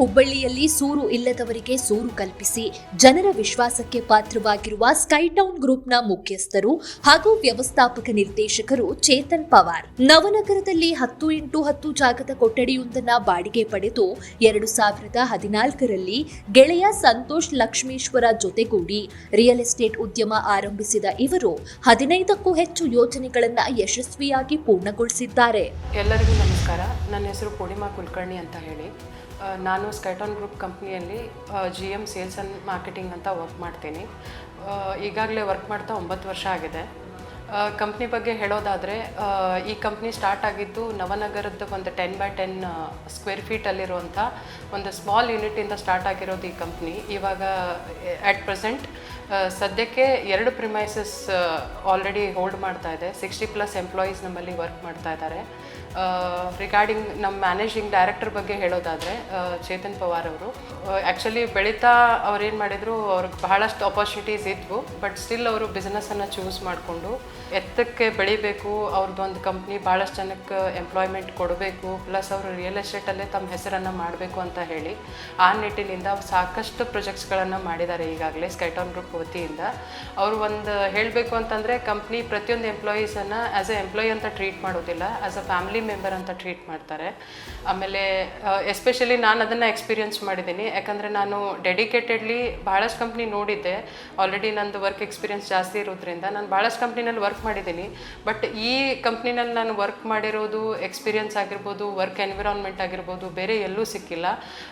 ಹುಬ್ಬಳ್ಳಿಯಲ್ಲಿ ಸೂರು ಇಲ್ಲದವರಿಗೆ ಸೂರು ಕಲ್ಪಿಸಿ ಜನರ ವಿಶ್ವಾಸಕ್ಕೆ ಪಾತ್ರವಾಗಿರುವ ಸ್ಕೈಟೌನ್ ಗ್ರೂಪ್ನ ಮುಖ್ಯಸ್ಥರು ಹಾಗೂ ವ್ಯವಸ್ಥಾಪಕ ನಿರ್ದೇಶಕರು ಚೇತನ್ ಪವಾರ್. ನವನಗರದಲ್ಲಿ ಹತ್ತು ಇಂಟು ಹತ್ತು ಜಾಗದ ಕೊಠಡಿಯೊಂದನ್ನು ಬಾಡಿಗೆ ಪಡೆದು ಎರಡು ಸಾವಿರದ ಹದಿನಾಲ್ಕರಲ್ಲಿ ಗೆಳೆಯ ಸಂತೋಷ್ ಲಕ್ಷ್ಮೇಶ್ವರ ಜೊತೆಗೂಡಿ ರಿಯಲ್ ಎಸ್ಟೇಟ್ ಉದ್ಯಮ ಆರಂಭಿಸಿದ ಇವರು ಹದಿನೈದಕ್ಕೂ ಹೆಚ್ಚು ಯೋಜನೆಗಳನ್ನು ಯಶಸ್ವಿಯಾಗಿ ಪೂರ್ಣಗೊಳಿಸಿದ್ದಾರೆ. ಎಲ್ಲರಿಗೂ ನಮಸ್ಕಾರ. ನನ್ನ ಹೆಸರು ಪೂರ್ಣಿಮಾ ಕುಲಕರ್ಣಿ ಅಂತ ಹೇಳಿ. ನಾನು ಸ್ಕೈಟಾನ್ ಗ್ರೂಪ್ ಕಂಪ್ನಿಯಲ್ಲಿ G M sales and marketing ಅಂತ ವರ್ಕ್ ಮಾಡ್ತೀನಿ. ಈಗಾಗಲೇ ವರ್ಕ್ ಮಾಡ್ತಾ ಒಂಬತ್ತು ವರ್ಷ ಆಗಿದೆ. ಕಂಪ್ನಿ ಬಗ್ಗೆ ಹೇಳೋದಾದರೆ ಈ ಕಂಪ್ನಿ ಸ್ಟಾರ್ಟ್ ಆಗಿದ್ದು ನವನಗರದ ಒಂದು ಟೆನ್ ಬೈ ಟೆನ್ ಸ್ಕ್ವೇರ್ ಫೀಟಲ್ಲಿರುವಂಥ ಒಂದು ಸ್ಮಾಲ್ ಯೂನಿಟಿಂದ ಸ್ಟಾರ್ಟ್ ಆಗಿರೋದು ಈ ಕಂಪ್ನಿ ಇವಾಗ ಅಟ್ ಪ್ರೆಸೆಂಟ್ ಸದ್ಯಕ್ಕೆ ಎರಡು ಪ್ರಿಮೈಸಸ್ ಆಲ್ರೆಡಿ ಹೋಲ್ಡ್ ಮಾಡ್ತಾ ಇದೆ. ಸಿಕ್ಸ್ಟಿ ಪ್ಲಸ್ ಎಂಪ್ಲಾಯೀಸ್ ನಮ್ಮಲ್ಲಿ ವರ್ಕ್ ಮಾಡ್ತಾ ಇದ್ದಾರೆ. ರಿಗಾರ್ಡಿಂಗ್ ನಮ್ಮ ಮ್ಯಾನೇಜಿಂಗ್ ಡೈರೆಕ್ಟರ್ ಬಗ್ಗೆ ಹೇಳೋದಾದರೆ ಚೇತನ್ ಪವಾರ್ ಅವರು. ಆ್ಯಕ್ಚುಲಿ ಬೆಳೀತಾ ಅವ್ರೇನು ಮಾಡಿದರು, ಅವ್ರಿಗೆ ಬಹಳಷ್ಟು ಅಪರ್ಚುನಿಟೀಸ್ ಇದ್ವು ಬಟ್ ಸ್ಟಿಲ್ ಅವರು ಬಿಸ್ನೆಸ್ಸನ್ನು ಚೂಸ್ ಮಾಡಿಕೊಂಡು ಎತ್ತಕ್ಕೆ ಬೆಳಿಬೇಕು ಅವ್ರದ್ದೊಂದು ಕಂಪ್ನಿ ಭಾಳಷ್ಟು ಜನಕ್ಕೆ ಎಂಪ್ಲಾಯ್ಮೆಂಟ್ ಕೊಡಬೇಕು ಪ್ಲಸ್ ಅವರು ರಿಯಲ್ ಎಸ್ಟೇಟಲ್ಲೇ ತಮ್ಮ ಹೆಸರನ್ನು ಮಾಡಬೇಕು ಅಂತ ಹೇಳಿ ಆ ನಿಟ್ಟಿನಿಂದ ಸಾಕಷ್ಟು ಪ್ರೊಜೆಕ್ಟ್ಸ್ಗಳನ್ನು ಮಾಡಿದ್ದಾರೆ ಈಗಾಗಲೇ ಸ್ಕೈಟಾನ್ ಗ್ರೂಪ್ ವತಿಯಿಂದ. ಅವರು ಒಂದು ಹೇಳಬೇಕು ಅಂತಂದರೆ ಕಂಪ್ನಿ ಪ್ರತಿಯೊಂದು ಎಂಪ್ಲಾಯೀಸನ್ನು ಆ್ಯಸ್ ಎ ಎಂಪ್ಲಾಯಿ ಅಂತ ಟ್ರೀಟ್ ಮಾಡೋದಿಲ್ಲ ಆ್ಯಸ್ ಅ ಫ್ಯಾಮಿಲಿ ಮೆಂಬರ್ ಅಂತ ಟ್ರೀಟ್ ಮಾಡ್ತಾರೆ. ಆಮೇಲೆ ಎಸ್ಪೆಷಲಿ ನಾನು ಅದನ್ನು ಎಕ್ಸ್ಪೀರಿಯನ್ಸ್ ಮಾಡಿದ್ದೀನಿ. ಯಾಕಂದರೆ ನಾನು ಡೆಡಿಕೇಟೆಡ್ಲಿ ಭಾಳಷ್ಟು ಕಂಪ್ನಿ ನೋಡಿದ್ದೆ. ಆಲ್ರೆಡಿ ನಂದು ವರ್ಕ್ ಎಕ್ಸ್ಪೀರಿಯನ್ಸ್ ಜಾಸ್ತಿ ಇರೋದ್ರಿಂದ ನಾನು ಭಾಳಷ್ಟು ಕಂಪ್ನಿನಲ್ಲಿ ವರ್ಕ್ ಮಾಡಿದ್ದೀನಿ. ಬಟ್ ಈ ಕಂಪ್ನಿನಲ್ಲಿ ನಾನು ವರ್ಕ್ ಮಾಡಿರೋದು ಎಕ್ಸ್ಪೀರಿಯನ್ಸ್ ಆಗಿರ್ಬೋದು ವರ್ಕ್ ಎನ್ವಿರಾನ್ಮೆಂಟ್ ಆಗಿರ್ಬೋದು, ಬೇರೆ ಎಲ್ಲೂ ಸಿಕ್ಕಿಲ್ಲ.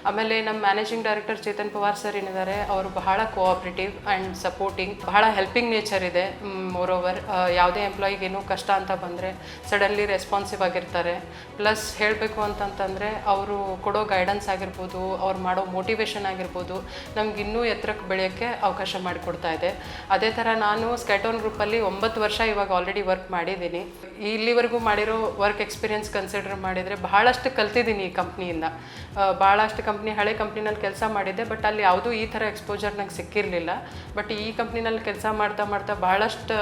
ಆಮೇಲೆ ನಮ್ಮ managing director Chetan Pawar sir ಏನಿದ್ದಾರೆ ಅವರು ಬಹಳ ಕೋಆಪ್ರೇಟಿವ್ ಆ್ಯಂಡ್ ಸಪೋರ್ಟಿಂಗ್ ಬಹಳ ಹೆಲ್ಪಿಂಗ್ ನೇಚರ್ ಇದೆ. ಮೋರ್ ಓವರ್ ಯಾವುದೇ ಎಂಪ್ಲಾಯಿಗೆ ಏನೂ ಕಷ್ಟ ಅಂತ ಬಂದರೆ ಸಡನ್ಲಿ ರೆಸ್ಪಾನ್ಸಿವ್ ಆಗಿರ್ತಾರೆ. ಪ್ಲಸ್ ಹೇಳಬೇಕು ಅಂತಂತಂದರೆ ಅವರು ಕೊಡೋ ಗೈಡೆನ್ಸ್ ಆಗಿರ್ಬೋದು, ಅವ್ರು ಮಾಡೋ ಮೋಟಿವೇಶನ್ ಆಗಿರ್ಬೋದು, ನಮ್ಗೆ ಇನ್ನೂ ಎತ್ತರಕ್ಕೆ ಬೆಳೆಯೋಕ್ಕೆ ಅವಕಾಶ ಮಾಡಿಕೊಡ್ತಾ ಇದೆ. ಅದೇ ಥರ ನಾನು ಸ್ಕೆಟೋನ್ ಗ್ರೂಪಲ್ಲಿ ಒಂಬತ್ತು ವರ್ಷ ಇವಾಗ ಆಲ್ರೆಡಿ ವರ್ಕ್ ಮಾಡಿದ್ದೀನಿ. ಇಲ್ಲಿವರೆಗೂ ಮಾಡಿರೋ ವರ್ಕ್ ಎಕ್ಸ್ಪೀರಿಯನ್ಸ್ ಕನ್ಸಿಡರ್ ಮಾಡಿದರೆ ಬಹಳಷ್ಟು ಕಲ್ತಿದ್ದೀನಿ ಈ ಕಂಪ್ನಿಯಿಂದ ಭಾಳಷ್ಟು ಕಂಪ್ನಿ ಹಳೆ ಕಂಪ್ನಿನಲ್ಲಿ ಕೆಲಸ ಮಾಡಿದ್ದೆ ಬಟ್ ಅಲ್ಲಿ ಯಾವುದೂ ಈ ಥರ ಎಕ್ಸ್ಪೋಜರ್ ನಂಗೆ ಸಿಕ್ಕಿರಲಿಲ್ಲ. ಬಟ್ ಈ ಕಂಪ್ನಿನಲ್ಲಿ ಕೆಲಸ ಮಾಡ್ತಾ ಮಾಡ್ತಾ ಭಾಳಷ್ಟು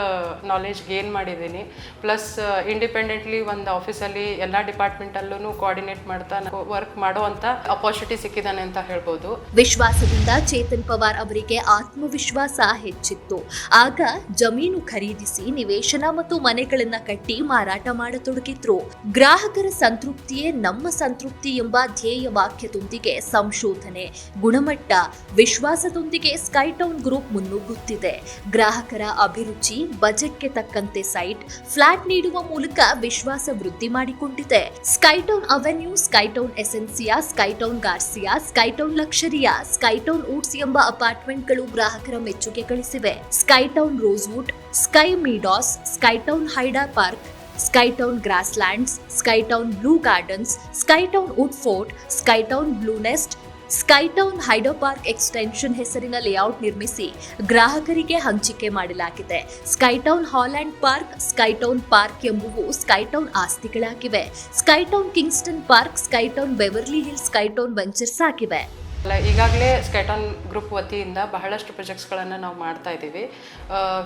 ನಾಲೆಜ್ ಗೇನ್ ಮಾಡಿದ್ದೀನಿ. ಪ್ಲಸ್ ಇಂಡಿಪೆಂಡೆಂಟ್ಲಿ ಒಂದು ಆಫೀಸಲ್ಲಿ ಎಲ್ಲ ಡಿಪಾರ್ಟ್ಮೆಂಟಲ್ಲೂ ಕೋಆರ್ಡಿನೇಟ್ ಮಾಡ್ತಾ ವರ್ಕ್ ಮಾಡೋ ಅಂತ ಅಪಾರ್ಚುನಿಟಿ ಸಿಕ್ಕಿದ್ದಾನೆ ಅಂತ ಹೇಳ್ಬೋದು. ವಿಶ್ವಾಸದಿಂದ ಚೇತನ್ ಪವಾರ್ ಅವರಿಗೆ ಆತ್ಮವಿಶ್ವಾಸ ಹೆಚ್ಚಿತ್ತು. ಆಗ ಜಮೀನು ಖರೀದಿಸಿ ನಿವೇಶನ ಮತ್ತು ಮನೆಗಳನ್ನ ಕಟ್ಟಿ ಮಾರಾಟ ಮಾಡತೊಡಗಿದ್ರು. ಗ್ರಾಹಕರ ಸಂತೃಪ್ತಿಯೇ ನಮ್ಮ ಸಂತೃಪ್ತಿ ಎಂಬ ಧ್ಯೇಯ ವಾಕ್ಯದೊಂದಿಗೆ ಸಂಶೋಧನೆ, ಗುಣಮಟ್ಟ, ವಿಶ್ವಾಸದೊಂದಿಗೆ ಸ್ಕೈಟೌನ್ ಗ್ರೂಪ್ ಮುನ್ನುಗ್ಗುತ್ತಿದೆ ಗ್ರಾಹಕರ ಅಭಿರುಚಿ, ಬಜೆಟ್ಗೆ ತಕ್ಕಂತೆ ಸೈಟ್, ಫ್ಲಾಟ್ ನೀಡುವ ಮೂಲಕ ವಿಶ್ವಾಸ ವೃದ್ಧಿ ಮಾಡಿಕೊಂಡಿದೆ. ಸ್ಕೈಟೌನ್ ಅವೆನ್ಯೂ, ಸ್ಕೈಟೌನ್ ಎಸೆನ್ಸಿಯಾ, ಸ್ಕೈಟೌನ್ ಗಾರ್ಸಿಯಾ, ಸ್ಕೈಟೌನ್ ಲಕ್ಷರಿಯಾ, ಸ್ಕೈಟೌನ್ ಊಟ್ಸ್ ಎಂಬ ಅಪಾರ್ಟ್ಮೆಂಟ್ಗಳು ಗ್ರಾಹಕರ ಮೆಚ್ಚುಗೆ ಗಳಿಸಿವೆ. Skytown Rosewood, Sky Meadows, Skytown Hyde Park, Skytown Grasslands, Skytown Blue Gardens, Skytown Wood Fort, Skytown Blue Nest Skytown Hyde Park extension ಹೆಸರಿನ ಲೇಔಟ್ ನಿರ್ಮಿಸಿ ಗ್ರಾಹಕರಿಗೆ ಹಂಚಿಕೆ ಮಾಡಲಾಗಿದೆ. Skytown Holland Park, Skytown Park ಎಂಬುವು Skytown ಆಸ್ತಿಗಳಾಗಿವೆ. Skytown Kingston Park, Skytown Beverly Hill Skytown Ventures ಆಗಿವೆ. ಈಗಾಗಲೇ ಸ್ಕೆಟಾನ್ group ವತಿಯಿಂದ ಬಹಳಷ್ಟು ಪ್ರೊಜೆಕ್ಟ್ಸ್ಗಳನ್ನು ನಾವು ಮಾಡ್ತಾ ಇದ್ದೀವಿ.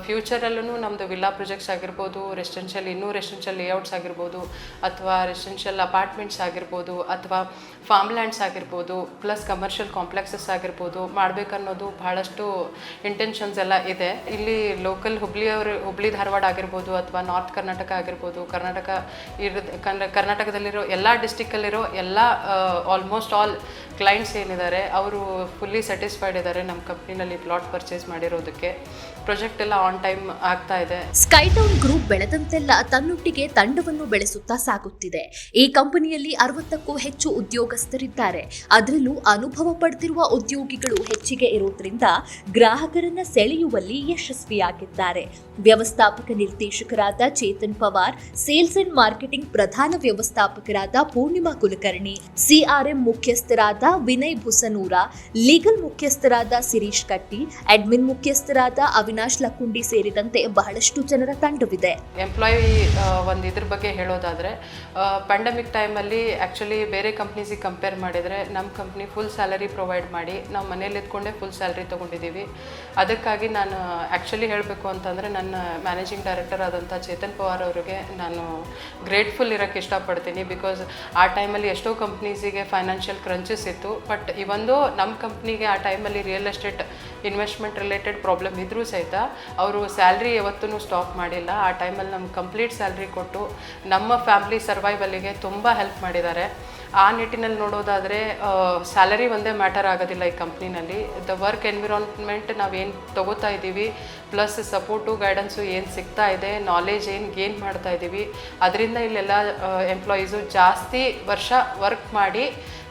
ಫ್ಯೂಚರಲ್ಲೂ ನಮ್ಮದು ವಿಲ್ಲಾ ಪ್ರೊಜೆಕ್ಟ್ಸ್ ಆಗಿರ್ಬೋದು ರೆಸಿಡೆನ್ಷಿಯಲ್ ಇನ್ನೂ ರೆಸಿಡೆನ್ಷಿಯಲ್ ಲೇಔಟ್ಸ್ ಆಗಿರ್ಬೋದು, ಅಥವಾ ರೆಸಿಡೆನ್ಷಿಯಲ್ ಅಪಾರ್ಟ್ಮೆಂಟ್ಸ್ ಆಗಿರ್ಬೋದು, ಅಥವಾ ಫಾರ್ಮ್ ಲ್ಯಾಂಡ್ಸ್ ಆಗಿರ್ಬೋದು ಪ್ಲಸ್ ಕಮರ್ಷಿಯಲ್ ಕಾಂಪ್ಲೆಕ್ಸಸ್ ಆಗಿರ್ಬೋದು ಮಾಡಬೇಕನ್ನೋದು ಬಹಳಷ್ಟು ಇಂಟೆನ್ಷನ್ಸ್ ಎಲ್ಲ ಇದೆ. ಇಲ್ಲಿ ಲೋಕಲ್ ಹುಬ್ಳಿಯವರು ಹುಬ್ಳಿ ಧಾರವಾಡ ಆಗಿರ್ಬೋದು, ಅಥವಾ ನಾರ್ತ್ ಕರ್ನಾಟಕ ಆಗಿರ್ಬೋದು, ಕರ್ನಾಟಕ ಇರೋದು, ಕರ್ನ- ಕರ್ನಾಟಕದಲ್ಲಿರೋ ಎಲ್ಲ ಡಿಸ್ಟಿಕ್ಕಲ್ಲಿರೋ ಎಲ್ಲ ಆಲ್ಮೋಸ್ಟ್ ಆಲ್ ಕ್ಲೈಂಟ್ಸ್ ಏನಿದ್ದಾರೆ ಅವರು ಫುಲ್ಲಿ ಸ್ಯಾಟಿಸ್ಫೈಡ್ ಇದ್ದಾರೆ ನಮ್ಮ ಕಂಪ್ನಿನಲ್ಲಿ ಪ್ಲಾಟ್ ಪರ್ಚೇಸ್ ಮಾಡಿರೋದಕ್ಕೆ. ಪ್ರಾಜೆಕ್ಟ್ ಎಲ್ಲ ಆನ್ ಟೈಮ್ ಆಗ್ತಾ ಇದೆ. ಸ್ಕೈಟೌನ್ ಗ್ರೂಪ್ ಬೆಳೆದಂತೆಲ್ಲ ತನ್ನೊಟ್ಟಿಗೆ ತಂಡವನ್ನು ಬೆಳೆಸುತ್ತಾ ಸಾಗುತ್ತಿದೆ. ಈ ಕಂಪನಿಯಲ್ಲಿ ಅರವತ್ತಕ್ಕೂ ಹೆಚ್ಚು ಉದ್ಯೋಗಸ್ಥರಿದ್ದಾರೆ. ಅದರಲ್ಲೂ ಅನುಭವ ಪಡೆದಿರುವ ಉದ್ಯೋಗಿಗಳು ಹೆಚ್ಚಿಗೆ ಇರೋದ್ರಿಂದ ಗ್ರಾಹಕರನ್ನ ಸೆಳೆಯುವಲ್ಲಿ ಯಶಸ್ವಿಯಾಗಿದ್ದಾರೆ. ವ್ಯವಸ್ಥಾಪಕ ನಿರ್ದೇಶಕರಾದ Chetan Pawar, sales and marketing ಪ್ರಧಾನ ವ್ಯವಸ್ಥಾಪಕರಾದ ಪೂರ್ಣಿಮಾ ಕುಲಕರ್ಣಿ ಸಿಆರ್ಎಂ ಮುಖ್ಯಸ್ಥರಾದ ವಿನಯ್ ಭುಸನೂರ, ಲೀಗಲ್ ಮುಖ್ಯಸ್ಥರಾದ ಸಿರೀಶ್ ಕಟ್ಟಿ, ಅಡ್ಮಿನ್ ಮುಖ್ಯಸ್ಥರಾದ ಅವಿನಾಶ್ ಅವಿನಾಶ್ ಲಕ್ಕುಂಡಿ ಸೇರಿದಂತೆ ಬಹಳಷ್ಟು ಜನರ ತಂಡವಿದೆ. ಎಂಪ್ಲಾಯಿ ಒಂದು ಇದ್ರ ಬಗ್ಗೆ ಹೇಳೋದಾದರೆ ಪ್ಯಾಂಡಮಿಕ್ ಟೈಮಲ್ಲಿ ಆ್ಯಕ್ಚುಲಿ ಬೇರೆ ಕಂಪ್ನೀಸಿಗೆ ಕಂಪೇರ್ ಮಾಡಿದರೆ ನಮ್ಮ ಕಂಪ್ನಿ ಫುಲ್ ಸ್ಯಾಲರಿ ಪ್ರೊವೈಡ್ ಮಾಡಿ, ನಾವು ಮನೇಲಿ ಇದ್ಕೊಂಡೇ ಫುಲ್ ಸ್ಯಾಲರಿ ತೊಗೊಂಡಿದ್ದೀವಿ ಅದಕ್ಕಾಗಿ ನಾನು ಆ್ಯಕ್ಚುಲಿ ಹೇಳಬೇಕು ಅಂತಂದರೆ ನನ್ನ ಮ್ಯಾನೇಜಿಂಗ್ ಡೈರೆಕ್ಟರ್ ಆದಂಥ ಚೇತನ್ ಪವಾರ್ ಅವರಿಗೆ ನಾನು ಗ್ರೇಟ್ಫುಲ್ ಇರೋಕ್ಕೆ ಇಷ್ಟಪಡ್ತೀನಿ ಬಿಕಾಸ್ ಆ ಟೈಮಲ್ಲಿ ಎಷ್ಟೋ ಕಂಪ್ನೀಸಿಗೆ ಫೈನಾನ್ಷಿಯಲ್ ಕ್ರಂಚಸ್ ಇತ್ತು ಬಟ್ ಇವೊಂದು ನಮ್ಮ ಕಂಪ್ನಿಗೆ ಆ ಟೈಮಲ್ಲಿ real estate investment related problem ಇದ್ರೂ ಸಹಿತ ಅವರು ಸ್ಯಾಲ್ರಿ ಯಾವತ್ತೂ ಸ್ಟಾಪ್ ಮಾಡಿಲ್ಲ. ಆ ಟೈಮಲ್ಲಿ ನಮ್ಗೆ ಕಂಪ್ಲೀಟ್ ಸ್ಯಾಲ್ರಿ ಕೊಟ್ಟು ನಮ್ಮ ಫ್ಯಾಮ್ಲಿ ಸರ್ವೈವಲ್ಲಿಗೆ ತುಂಬ ಹೆಲ್ಪ್ ಮಾಡಿದ್ದಾರೆ. ಆ ನಿಟ್ಟಿನಲ್ಲಿ ನೋಡೋದಾದರೆ ಸ್ಯಾಲರಿ ಒಂದೇ ಮ್ಯಾಟರ್ ಆಗೋದಿಲ್ಲ ಈ ಕಂಪ್ನಿನಲ್ಲಿ. ದ ವರ್ಕ್ ಎನ್ವಿರಾನ್ಮೆಂಟ್ ನಾವೇನು ತಗೋತಾ ಇದ್ದೀವಿ, ಪ್ಲಸ್ ಸಪೋರ್ಟು, ಗೈಡೆನ್ಸು ಏನು ಸಿಗ್ತಾ ಇದೆ, ನಾಲೆಜ್ ಏನು ಗೇನ್ ಮಾಡ್ತಾ ಇದ್ದೀವಿ. ಅದರಿಂದ ಇಲ್ಲೆಲ್ಲ ಎಂಪ್ಲಾಯೀಸು ಜಾಸ್ತಿ ವರ್ಷ ವರ್ಕ್ ಮಾಡಿ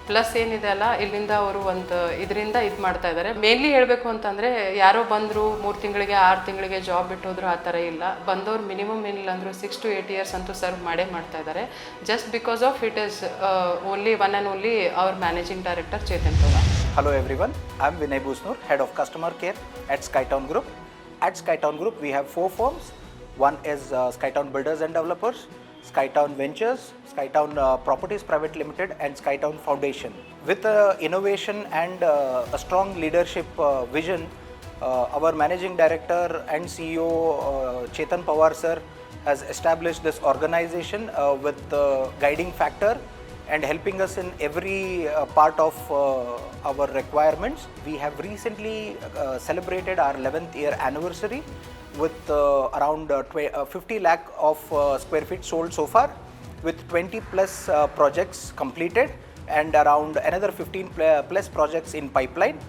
ಪ್ಲಸ್ ಏನಿದೆ ಅಲ್ಲ ಇಲ್ಲಿಂದ ಅವರು ಒಂದು ಇದರಿಂದ ಇದು ಮಾಡ್ತಾ ಇದ್ದಾರೆ ಮೇನ್ಲಿ ಹೇಳಬೇಕು ಅಂತಂದರೆ ಯಾರೋ ಬಂದರು ಮೂರು ತಿಂಗಳಿಗೆ ಆರು ತಿಂಗಳಿಗೆ ಜಾಬ್ ಬಿಟ್ಟೋದ್ರು ಆ ಥರ ಇಲ್ಲ. ಬಂದವ್ರು ಮಿನಿಮಮ್ ಏನಿಲ್ಲ ಅಂದರೂ ಸಿಕ್ಸ್ ಟು ಏಯ್ಟ್ ಇಯರ್ಸ್ ಅಂತೂ ಸರ್ವ್ ಮಾಡೇ ಮಾಡ್ತಾ ಇದ್ದಾರೆ just because of it is only one and only ಅವ್ರ managing director Chetan Pawar Hello everyone, I'm Vinay Busnur, Head of Customer Care at Skytown Group. At Skytown Group, we have four firms. One is Skytown Builders and Developers, Skytown Ventures, Skytown uh, Properties Private Limited, and Skytown Foundation. With uh, innovation and uh, a strong leadership uh, vision, uh, our Managing Director and CEO uh, Chetan Pawar sir has established this organization uh, with the guiding factor and helping us in every uh, part of uh, our requirements. We have recently uh, celebrated our 11th year anniversary with uh, around uh, uh, 50 lakh of uh, square feet sold so far, with 20 plus uh, projects completed and around another 15 plus projects in pipeline.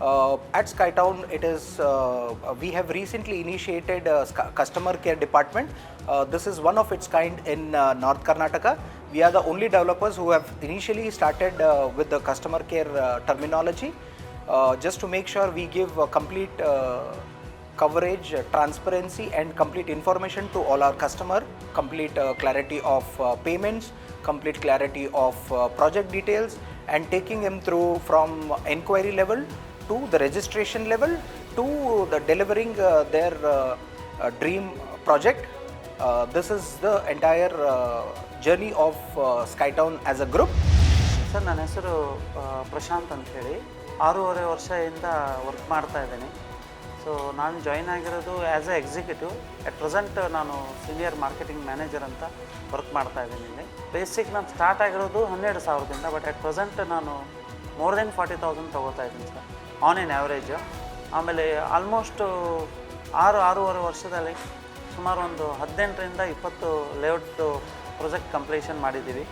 Uh, at Skytown, it is uh, we have recently initiated a customer care department. Uh, this is one of its kind in uh, North Karnataka. We are the only developers who have initially started uh, with the customer care uh, terminology, uh, just to make sure we give a complete uh, coverage, uh, transparency, and complete information to all our customer. Complete uh, clarity of uh, payments, complete clarity of uh, project details, and taking them through from inquiry level to the registration level to the delivering uh, their uh, uh, dream project. Uh, this is the entire uh, journey of uh, Skytown as a group. Sir ನನ್ನ ಹೆಸರು ಪ್ರಶಾಂತ್ ಅಂತ ಹೇಳಿ ಆರೂವರೆ ವರ್ಷದಿಂದ work ಮಾಡ್ತಾ ಇದ್ದೀನಿ so ನಾನು join ಆಗಿರೋದು as a executive at present ನಾನು ಸೀನಿಯರ್ ಮಾರ್ಕೆಟಿಂಗ್ ಮ್ಯಾನೇಜರ್ ಅಂತ ವರ್ಕ್ ಮಾಡ್ತಾ ಇದ್ದೀನಿ ಇಲ್ಲಿ. ಬೇಸಿಕ್ ನಾನು ಸ್ಟಾರ್ಟ್ ಆಗಿರೋದು ಹನ್ನೆರಡು ಸಾವಿರದಿಂದ ಬಟ್ ಅಟ್ ಪ್ರೆಸೆಂಟ್ ನಾನು ಮೋರ್ ದೆನ್ ಫಾರ್ಟಿ ತೌಸಂಡ್ ತೊಗೋತಾ ಇದ್ದೀನಿ ಸರ್ ಆನ್ ಇನ್ ಆ್ಯಾವ್ರೇಜು ಆಮೇಲೆ ಆಲ್ಮೋಸ್ಟ್ ಆರು, ಆರೂವರೆ ವರ್ಷದಲ್ಲಿ ಸುಮಾರು ಒಂದು ಹದಿನೆಂಟರಿಂದ ಇಪ್ಪತ್ತು ಲೇಔಟ್ ಪ್ರೊಜೆಕ್ಟ್ ಕಂಪ್ಲೀಷನ್ ಮಾಡಿದ್ದೀವಿ.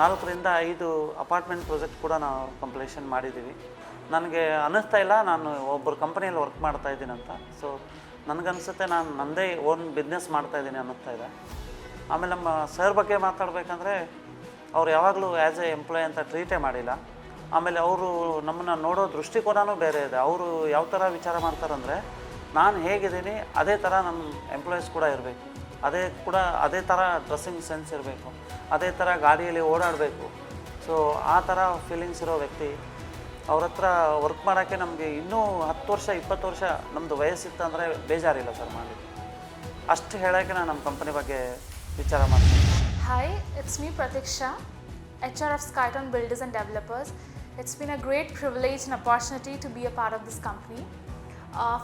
ನಾಲ್ಕರಿಂದ ಐದು ಅಪಾರ್ಟ್ಮೆಂಟ್ ಪ್ರೊಜೆಕ್ಟ್ ಕೂಡ ನಾವು ಕಂಪ್ಲೀಷನ್ ಮಾಡಿದ್ದೀವಿ. ನನಗೆ ಅನ್ನಿಸ್ತಾ ಇಲ್ಲ. ನಾನು ಒಬ್ಬರು ಕಂಪನಿಯಲ್ಲಿ ವರ್ಕ್ ಮಾಡ್ತಾ ಇದ್ದೀನಿ ಅಂತ. ಸೊ ನನಗನ್ಸುತ್ತೆ ನಾನು ನನ್ನದೇ ಓನ್ ಬಿಸ್ನೆಸ್ ಮಾಡ್ತಾ ಇದ್ದೀನಿ ಅನ್ನಿಸ್ತಾ ಇದೆ. ಆಮೇಲೆ ನಮ್ಮ ಸರ್ ಬಗ್ಗೆ ಮಾತಾಡಬೇಕಂದ್ರೆ, ಅವ್ರು ಯಾವಾಗಲೂ ಆ್ಯಸ್ ಎ ಎಂಪ್ಲಾಯ್ ಅಂತ ಟ್ರೀಟೇ ಮಾಡಿಲ್ಲ. ಆಮೇಲೆ ಅವರು ನಮ್ಮನ್ನು ನೋಡೋ ದೃಷ್ಟಿಕೋನವೂ ಬೇರೆ ಇದೆ. ಅವರು ಯಾವ ಥರ ವಿಚಾರ ಮಾಡ್ತಾರಂದರೆ, ನಾನು ಹೇಗಿದ್ದೀನಿ, ಅದೇ ಥರ ನಮ್ಮ ಎಂಪ್ಲಾಯೀಸ್ ಕೂಡ ಇರಬೇಕು. ಅದೇ ಕೂಡ, ಅದೇ ಥರ ಡ್ರೆಸ್ಸಿಂಗ್ ಸೆನ್ಸ್ ಇರಬೇಕು. ಅದೇ ಥರ ಗಾಡಿಯಲ್ಲಿ ಓಡಾಡಬೇಕು. ಸೊ ಆ ಥರ ಫೀಲಿಂಗ್ಸ್ ಇರೋ ವ್ಯಕ್ತಿ ಅವ್ರ ಹತ್ರ ವರ್ಕ್ ಮಾಡೋಕ್ಕೆ ನಮಗೆ ಇನ್ನೂ ಹತ್ತು ವರ್ಷ, ಇಪ್ಪತ್ತು ವರ್ಷ ನಮ್ಮದು ವಯಸ್ಸಿತ್ತಂದರೆ ಬೇಜಾರಿಲ್ಲ ಸರ್ ಮಾಡಿ ಅಷ್ಟು ಹೇಳೋಕ್ಕೆ ನಾನು ನಮ್ಮ ಕಂಪ್ನಿ ಬಗ್ಗೆ ವಿಚಾರ ಮಾಡ್ತೀನಿ. Hi it's me Prateeksha H R of Skytown builders and developers it's been a great privilege and opportunity to be a part of this company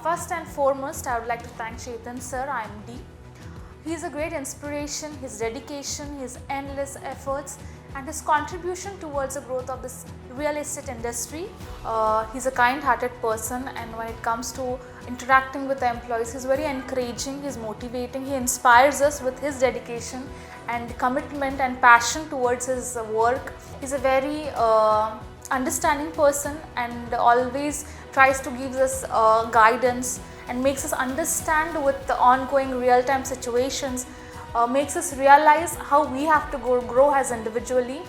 first and foremost I would like to thank Chetan sir I M D he is a great inspiration his dedication his endless efforts and his contribution towards a growth of this real estate industry. Uh, he's a kind hearted person, and when it comes to interacting with the employees, he's very encouraging, he's motivating, he inspires us with his dedication and commitment and passion towards his work. He's a very uh, understanding person and always tries to give us uh, guidance and makes us understand with the ongoing real time situations uh, makes us realize how we have to go, grow as individually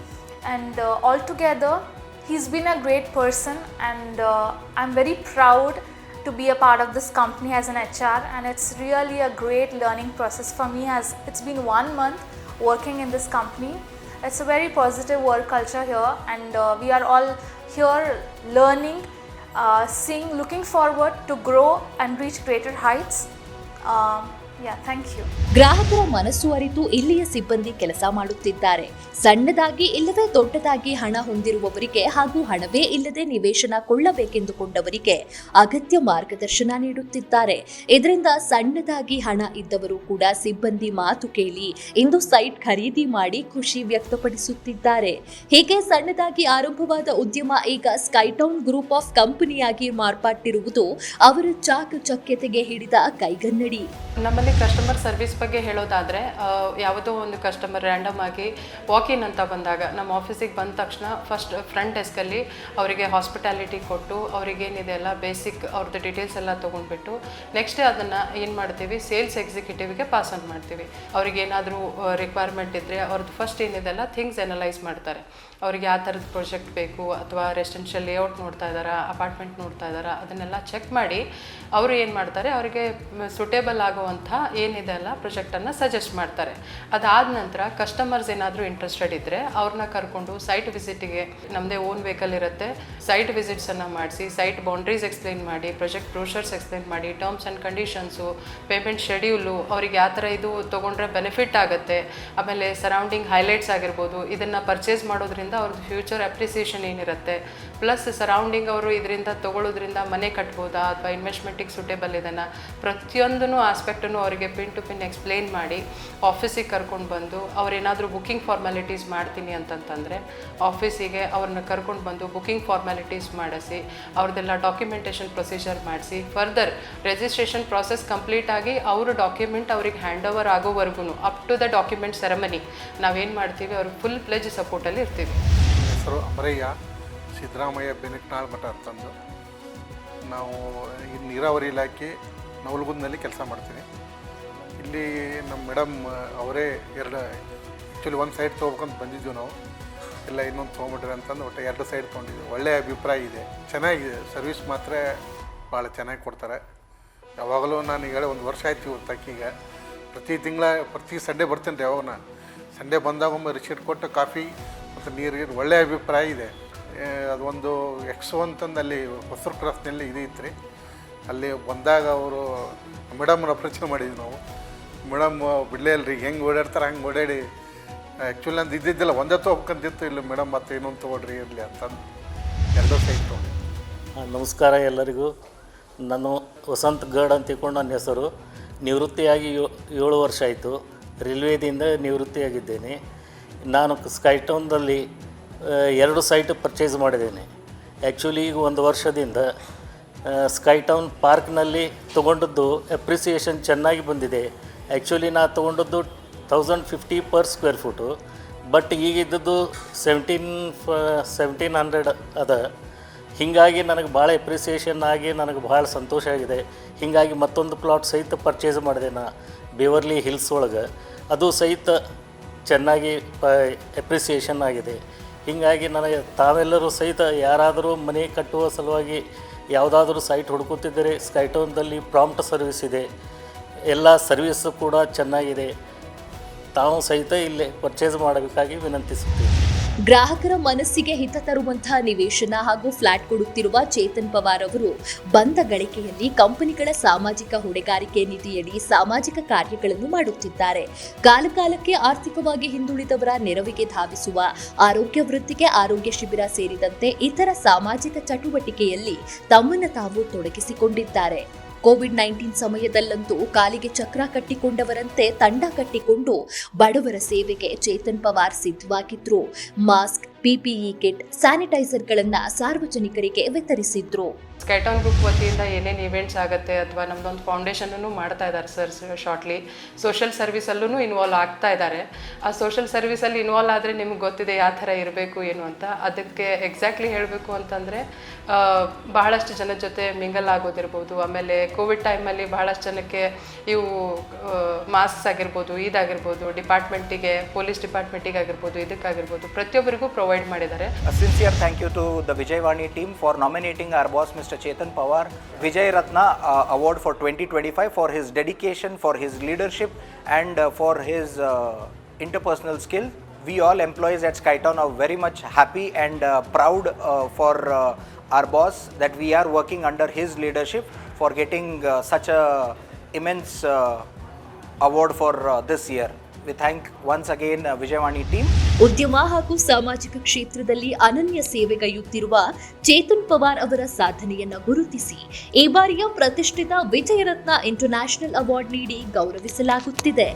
and uh, altogether he's been a great person and uh, i'm very proud to be a part of this company as an hr and it's really a great learning process for me as it's been one month working in this company it's a very positive work culture here and uh, we are all here learning uh, seeing, looking forward to grow and reach greater heights. You. ಗ್ರಾಹಕರ ಮನಸ್ಸು ಅರಿತು ಇಲ್ಲಿಯ ಸಿಬ್ಬಂದಿ ಕೆಲಸ ಮಾಡುತ್ತಿದ್ದಾರೆ. ಸಣ್ಣದಾಗಿ ಇಲ್ಲವೇ ದೊಡ್ಡದಾಗಿ ಹಣ ಹೊಂದಿರುವವರಿಗೆ ಹಾಗೂ ಹಣವೇ ಇಲ್ಲದೆ ನಿವೇಶನ ಕೊಳ್ಳಬೇಕೆಂದುಕೊಂಡವರಿಗೆ ಅಗತ್ಯ ಮಾರ್ಗದರ್ಶನ ನೀಡುತ್ತಿದ್ದಾರೆ. ಇದರಿಂದ ಸಣ್ಣದಾಗಿ ಹಣ ಇದ್ದವರು ಕೂಡ ಸಿಬ್ಬಂದಿ ಮಾತು ಕೇಳಿ ಇಂದು ಸೈಟ್ ಖರೀದಿ ಮಾಡಿ ಖುಷಿ ವ್ಯಕ್ತಪಡಿಸುತ್ತಿದ್ದಾರೆ. ಹೀಗೆ ಸಣ್ಣದಾಗಿ ಆರಂಭವಾದ ಉದ್ಯಮ ಈಗ ಸ್ಕೈಟೌನ್ ಗ್ರೂಪ್ ಆಫ್ ಕಂಪನಿಯಾಗಿ ಮಾರ್ಪಾಟ್ಟಿರುವುದು ಅವರ ಚಾಕಚಕ್ಯತೆಗೆ ಹಿಡಿದ ಕೈಗನ್ನಡಿ. ನಮ್ಮಲ್ಲಿ ಕಸ್ಟಮರ್ ಸರ್ವಿಸ್ ಬಗ್ಗೆ ಹೇಳೋದಾದರೆ ಯಾವುದೋ ಒಂದು ಕಸ್ಟಮರ್ ರ್ಯಾಂಡಮ್ ಆಗಿ ವಾಕಿನ್ ಅಂತ ಬಂದಾಗ, ನಮ್ಮ ಆಫೀಸಿಗೆ ಬಂದ ತಕ್ಷಣ ಫಸ್ಟ್ ಫ್ರಂಟ್ ಡೆಸ್ಕಲ್ಲಿ ಅವರಿಗೆ ಹಾಸ್ಪಿಟಾಲಿಟಿ ಕೊಟ್ಟು ಅವ್ರಿಗೇನಿದೆ ಎಲ್ಲ ಬೇಸಿಕ್ ಅವ್ರದ್ದು ಡೀಟೇಲ್ಸ್ ಎಲ್ಲ ತೊಗೊಂಡ್ಬಿಟ್ಟು ನೆಕ್ಸ್ಟ್ ಅದನ್ನು ಏನು ಮಾಡ್ತೀವಿ ಸೇಲ್ಸ್ ಎಕ್ಸಿಕ್ಯೂಟಿವ್ಗೆ ಪಾಸ್ ಆನ್ ಮಾಡ್ತೀವಿ. ಅವ್ರಿಗೆ ಏನಾದರೂ ರಿಕ್ವೈರ್ಮೆಂಟ್ ಇದ್ದರೆ ಅವ್ರದ್ದು ಫಸ್ಟ್ ಏನಿದೆಲ್ಲ ಥಿಂಗ್ಸ್ ಎನಲೈಸ್ ಮಾಡ್ತಾರೆ. ಅವ್ರಿಗೆ ಯಾವ ಥರದ ಪ್ರಾಜೆಕ್ಟ್ ಬೇಕು, ಅಥವಾ ರೆಸಿಡೆನ್ಷಿಯಲ್ ಲೇಔಟ್ ನೋಡ್ತಾ ಇದ್ದಾರಾ ಅಪಾರ್ಟ್ಮೆಂಟ್ ನೋಡ್ತಾ ಇದ್ದಾರಾ, ಅದನ್ನೆಲ್ಲ ಚೆಕ್ ಮಾಡಿ, ಅವರು ಏನು ಮಾಡ್ತಾರೆ, ಅವರಿಗೆ ಸುಟೇಬಲ್ ಆಗುವಂಥ ಏನಿದೆ ಅಲ್ಲ ಪ್ರೊಜೆಕ್ಟನ್ನು ಸಜೆಸ್ಟ್ ಮಾಡ್ತಾರೆ. ಅದಾದ ನಂತರ ಕಸ್ಟಮರ್ಸ್ ಏನಾದರೂ ಇಂಟ್ರೆಸ್ಟೆಡ್ ಇದ್ದರೆ ಅವ್ರನ್ನ ಕರ್ಕೊಂಡು ಸೈಟ್ ವಿಸಿಟಿಗೆ ನಮ್ಮದೇ ಓನ್ ವೆಹಿಕಲ್ ಇರುತ್ತೆ. ಸೈಟ್ ವಿಸಿಟ್ಸನ್ನು ಮಾಡಿಸಿ ಸೈಟ್ ಬೌಂಡ್ರೀಸ್ ಎಕ್ಸ್ಪ್ಲೈನ್ ಮಾಡಿ ಪ್ರೊಜೆಕ್ಟ್ ಬ್ರೋಷರ್ಸ್ ಎಕ್ಸ್ಪ್ಲೈನ್ ಮಾಡಿ terms and conditions payment schedule ಅವ್ರಿಗೆ ಯಾವ ಥರ ಇದು ತೊಗೊಂಡ್ರೆ ಬೆನಿಫಿಟ್ ಆಗುತ್ತೆ, ಆಮೇಲೆ ಸರೌಂಡಿಂಗ್ ಹೈಲೈಟ್ಸ್ ಆಗಿರ್ಬೋದು, ಇದನ್ನು ಪರ್ಚೇಸ್ ಮಾಡೋದ್ರಿಂದ ಅವ್ರದ್ದು ಫ್ಯೂಚರ್ ಅಪ್ರಿಸಿಯೇಷನ್ ಏನಿರುತ್ತೆ. ಪ್ಲಸ್ ಸರೌಂಡಿಂಗ್ ಅವರು ಇದರಿಂದ ತೊಗೊಳ್ಳೋದ್ರಿಂದ ಮನೆ ಕಟ್ಬೋದಾ, ಅಥವಾ ಇನ್ವೆಸ್ಟ್ಮೆಂಟಿಗೆ ಸೂಟೇಬಲ್ ಇದನ್ನು ಪ್ರತಿಯೊಂದೂ ಆಸ್ಪೆಕ್ಟನ್ನು ಅವರಿಗೆ ಪಿನ್ ಟು ಪಿನ್ ಎಕ್ಸ್ಪ್ಲೇನ್ ಮಾಡಿ ಆಫೀಸಿಗೆ ಕರ್ಕೊಂಡು ಬಂದು ಅವರೇನಾದರೂ ಬುಕ್ಕಿಂಗ್ ಫಾರ್ಮ್ಯಾಲಿಟೀಸ್ ಮಾಡ್ತೀನಿ ಅಂತಂತಂದರೆ ಆಫೀಸಿಗೆ ಅವ್ರನ್ನ ಕರ್ಕೊಂಡು ಬಂದು ಬುಕ್ಕಿಂಗ್ ಫಾರ್ಮ್ಯಾಲಿಟೀಸ್ ಮಾಡಿಸಿ, ಅವ್ರದ್ದೆಲ್ಲ ಡಾಕ್ಯುಮೆಂಟೇಷನ್ ಪ್ರೊಸೀಜರ್ ಮಾಡಿಸಿ, ಫರ್ದರ್ ರಿಜಿಸ್ಟ್ರೇಷನ್ ಪ್ರಾಸೆಸ್ ಕಂಪ್ಲೀಟ್ ಆಗಿ ಅವರು ಡಾಕ್ಯುಮೆಂಟ್ ಅವ್ರಿಗೆ ಹ್ಯಾಂಡ್ ಓವರ್ ಆಗೋವರೆಗೂ up to the document ceremony. ನಾವೇನು ಮಾಡ್ತೀವಿ ಅವ್ರಿಗೆ ಫುಲ್ ಪ್ಲೆಜ್ ಸಪೋರ್ಟಲ್ಲಿ ಇರ್ತೀವಿ. ಹೆಸರು ಅಮರಯ್ಯ, ಸಿದ್ದರಾಮಯ್ಯ ಬೆನಿಟ್ನಾಳ್ ಮಠ ಅಂತಂದು ನಾವು ಈ ನೀರಾವರಿ ಇಲಾಖೆ ನವಲಗುಂದಿನಲ್ಲಿ ಕೆಲಸ ಮಾಡ್ತೀನಿ ಇಲ್ಲಿ ನಮ್ಮ ಮೇಡಮ್ ಅವರೇ ಎರಡು ಆ್ಯಕ್ಚುಲಿ ಒಂದು ಸೈಡ್ ತೊಗೊಬೇಕಂತ ಬಂದಿದ್ವಿ ನಾವು. ಇಲ್ಲ ಇನ್ನೊಂದು ತೊಗೊಂಬಿಟ್ರಿ ಅಂತಂದು ಒಟ್ಟು ಎರಡು ಸೈಡ್ ತೊಗೊಂಡಿದ್ವಿ. ಒಳ್ಳೆಯ ಅಭಿಪ್ರಾಯ ಇದೆ. ಚೆನ್ನಾಗಿದೆ. ಸರ್ವಿಸ್ ಮಾತ್ರ ಭಾಳ ಚೆನ್ನಾಗಿ ಕೊಡ್ತಾರೆ. ಯಾವಾಗಲೂ ನಾನು ಈಗ ಒಂದು ವರ್ಷ ಆಯ್ತು ಇವತ್ತು ಪ್ರತಿ ತಿಂಗಳ, ಪ್ರತಿ ಸಂಡೇ ಬರ್ತೀನಿ ರೀ ಯಾವಾಗ ನಾನು. ಸಂಡೇ ಬಂದಾಗ ಒಮ್ಮೆ ರಿಸೀಟ್ ಕೊಟ್ಟು ಕಾಫಿ ಮತ್ತು ನೀರು ಒಳ್ಳೆಯ ಅಭಿಪ್ರಾಯ ಇದೆ. ಅದೊಂದು ಎಕ್ಸೋ ಅಂತಂದು ಅಲ್ಲಿ ಹೊಸರು ಕ್ರಾಸ್ನಲ್ಲಿ ಇದು ಇತ್ತು ರೀ ಅಲ್ಲಿ ಬಂದಾಗ ಅವರು ಮೇಡಮ್ನ ಅಪ್ರೋಚ್ ಮಾಡಿದ್ವಿ ನಾವು. ಮೇಡಮ್ ಬಿಡಲೇ ಇಲ್ರಿ ಹೆಂಗೆ ಓಡಾಡ್ತಾರೆ ಹಂಗೆ ಓಡಾಡಿ. ಆ್ಯಕ್ಚುಲಿ ನಂದು ಇದ್ದಿದ್ದಿಲ್ಲ ಒಂದೇ ತೊಗೊಬೇಕಂತಿತ್ತು ಇಲ್ಲ ಮೇಡಮ್ ಮತ್ತೆ ಇನ್ನೊಂದು ತೊಗೊಳ್ರಿ ಇರಲಿ ಅಂತಂದು ಎರಡೂ ಸೈಟ್ ಆ, ನಮಸ್ಕಾರ ಎಲ್ಲರಿಗೂ. ನಾನು ವಸಂತ್ ಗಡ್ ಅಂತ ತಿಳ್ಕೊಂಡು ನನ್ನ ಹೆಸರು. ನಿವೃತ್ತಿಯಾಗಿ ಏಳು ವರ್ಷ ಆಯಿತು. ರೈಲ್ವೇದಿಂದ ನಿವೃತ್ತಿಯಾಗಿದ್ದೇನೆ. ನಾನು ಸ್ಕೈಟೌನ್ದಲ್ಲಿ ಎರಡು ಸೈಟ್ ಪರ್ಚೇಸ್ ಮಾಡಿದ್ದೇನೆ. ಆ್ಯಕ್ಚುಲಿ ಈಗ ಒಂದು ವರ್ಷದಿಂದ ಸ್ಕೈಟೌನ್ ಪಾರ್ಕ್ನಲ್ಲಿ ತೊಗೊಂಡದ್ದು ಅಪ್ರಿಸಿಯೇಷನ್ ಚೆನ್ನಾಗಿ ಬಂದಿದೆ. ಆ್ಯಕ್ಚುಲಿ ನಾ ತೊಗೊಂಡದ್ದು thousand fifty per square foot but ಈಗಿದ್ದದ್ದು seventeen ಫ ಸೆವೆಂಟೀನ್ ಹಂಡ್ರೆಡ್ ಅದ. ಹೀಗಾಗಿ ನನಗೆ ಭಾಳ ಎಪ್ರಿಸಿಯೇಷನ್ ಆಗಿ ನನಗೆ ಭಾಳ ಸಂತೋಷ ಆಗಿದೆ. ಹೀಗಾಗಿ ಮತ್ತೊಂದು ಪ್ಲಾಟ್ ಸಹಿತ ಪರ್ಚೇಸ್ ಮಾಡಿದೆ ನಾ ಬೇವರ್ಲಿ ಹಿಲ್ಸ್ ಒಳಗೆ. ಅದು ಸಹಿತ ಚೆನ್ನಾಗಿ ಪ ಎಪ್ರಿಸಿಯೇಷನ್ ಆಗಿದೆ. ಹೀಗಾಗಿ ನನಗೆ ತಾವೆಲ್ಲರೂ ಸಹಿತ ಯಾರಾದರೂ ಮನೆ ಕಟ್ಟುವ ಸಲುವಾಗಿ ಯಾವುದಾದ್ರೂ ಸೈಟ್ ಹುಡುಕುತ್ತಿದ್ದರೆ ಸ್ಕೈಟೋನ್ದಲ್ಲಿ ಪ್ರಾಂಪ್ಟ್ ಸರ್ವಿಸ್ ಇದೆ. ಎಲ್ಲ ಸರ್ವಿಸ್ ಕೂಡ ಚೆನ್ನಾಗಿದೆ. ತಾವು ಸಹಿತ ಇಲ್ಲಿ ಪರ್ಚೇಸ್ ಮಾಡಬೇಕಾಗಿ ವಿನಂತಿಸುತ್ತೇವೆ ಗ್ರಾಹಕರ ಮನಸ್ಸಿಗೆ ಹಿತ ತರುವಂತಹ ನಿವೇಶನ ಹಾಗೂ ಫ್ಲಾಟ್ ಕೊಡುತ್ತಿರುವ ಚೇತನ್ ಪವಾರ್ ಅವರು ಬಂದ ಗಳಿಕೆಯಲ್ಲಿ ಕಂಪನಿಗಳ ಸಾಮಾಜಿಕ ಹೊಣೆಗಾರಿಕೆ ನಿಧಿಯಡಿ ಸಾಮಾಜಿಕ ಕಾರ್ಯಗಳನ್ನು ಮಾಡುತ್ತಿದ್ದಾರೆ. ಕಾಲಕಾಲಕ್ಕೆ ಆರ್ಥಿಕವಾಗಿ ಹಿಂದುಳಿದವರ ನೆರವಿಗೆ ಧಾವಿಸುವ, ಆರೋಗ್ಯ ವೃತ್ತಿಗೆ ಆರೋಗ್ಯ ಶಿಬಿರ ಸೇರಿದಂತೆ ಇತರ ಸಾಮಾಜಿಕ ಚಟುವಟಿಕೆಯಲ್ಲಿ ತಮ್ಮನ್ನು ತಾವು ತೊಡಗಿಸಿಕೊಂಡಿದ್ದಾರೆ. ಕೋವಿಡ್ ನೈನ್ಟೀನ್ ಸಮಯದಲ್ಲಂತೂ ಕಾಲಿಗೆ ಚಕ್ರ ಕಟ್ಟಿಕೊಂಡವರಂತೆ ತಂಡ ಕಟ್ಟಿಕೊಂಡು ಬಡವರ ಸೇವೆಗೆ ಚೇತನ್ ಪವಾರ್ ಸಿದ್ಧವಾಗಿದ್ರು. ಮಾಸ್ಕ್, ಪಿಪಿಇ ಕಿಟ್, ಸ್ಯಾನಿಟೈಸರ್ಗಳನ್ನು ಸಾರ್ವಜನಿಕರಿಗೆ ವಿತರಿಸಿದ್ರು. ಸ್ಕೈಟಾನ್ ಗ್ರೂಪ್ ವತಿಯಿಂದ ಏನೇನು ಇವೆಂಟ್ಸ್ ಆಗುತ್ತೆ ಅಥವಾ ನಮ್ಮದೊಂದು ಫೌಂಡೇಶನನ್ನು ಮಾಡ್ತಾ ಇದ್ದಾರೆ ಸರ್ ಶಾರ್ಟ್ಲಿ ಸೋಷಲ್ ಸರ್ವಿಸಲ್ಲೂ ಇನ್ವಾಲ್ವ್ ಆಗ್ತಾ ಇದ್ದಾರೆ. ಆ ಸೋಷಲ್ ಸರ್ವಿಸಲ್ಲಿ ಇನ್ವಾಲ್ವ್ ಆದರೆ ನಿಮ್ಗೆ ಗೊತ್ತಿದೆ ಯಾವ ಥರ ಇರಬೇಕು, ಏನು ಅಂತ. ಅದಕ್ಕೆ ಎಕ್ಸಾಕ್ಟ್ಲಿ ಹೇಳಬೇಕು ಅಂತಂದರೆ ಬಹಳಷ್ಟು ಜನದ ಜೊತೆ ಮಿಂಗಲ್ ಆಗೋದಿರ್ಬೋದು. ಆಮೇಲೆ ಕೋವಿಡ್ ಟೈಮಲ್ಲಿ ಬಹಳಷ್ಟು ಜನಕ್ಕೆ ಇವು ಮಾಸ್ಕ್ಸ್ ಆಗಿರ್ಬೋದು, ಇದಾಗಿರ್ಬೋದು ಡಿಪಾರ್ಟ್ಮೆಂಟಿಗೆ ಪೊಲೀಸ್ ಡಿಪಾರ್ಟ್ಮೆಂಟಿಗೆ ಆಗಿರ್ಬೋದು, ಇದಕ್ಕಾಗಿರ್ಬೋದು. ಪ್ರತಿಯೊಬ್ಬರಿಗೂ ಪ್ರೊವೈಡ್ ಮಾಡಿದ್ದಾರೆ. Sincere thank you to the Vijayavani team for nominating our boss boss Mr. Chetan Pawar Vijay Ratna uh, Award for 2025 for his dedication, for his leadership, and uh, for his uh, interpersonal skill. we all employees at Skytown are very much happy and uh, proud uh, for uh, our boss that we are working under his leadership for getting uh, such a immense uh, award for uh, this year. We thank once again uh, team. ಉದ್ಯಮ ಹಾಗೂ ಸಾಮಾಜಿಕ ಕ್ಷೇತ್ರದಲ್ಲಿ ಅನನ್ಯ ಸೇವೆಗೈಯುತ್ತಿರುವ ಚೇತನ್ ಪವಾರ್ ಅವರ ಸಾಧನೆಯನ್ನು ಗುರುತಿಸಿ ಈ ಬಾರಿಯ ಪ್ರತಿಷ್ಠಿತ ವಿಜಯರತ್ನ ಇಂಟರ್ನ್ಯಾಷನಲ್ ಅವಾರ್ಡ್ ನೀಡಿ ಗೌರವಿಸಲಾಗುತ್ತಿದೆ.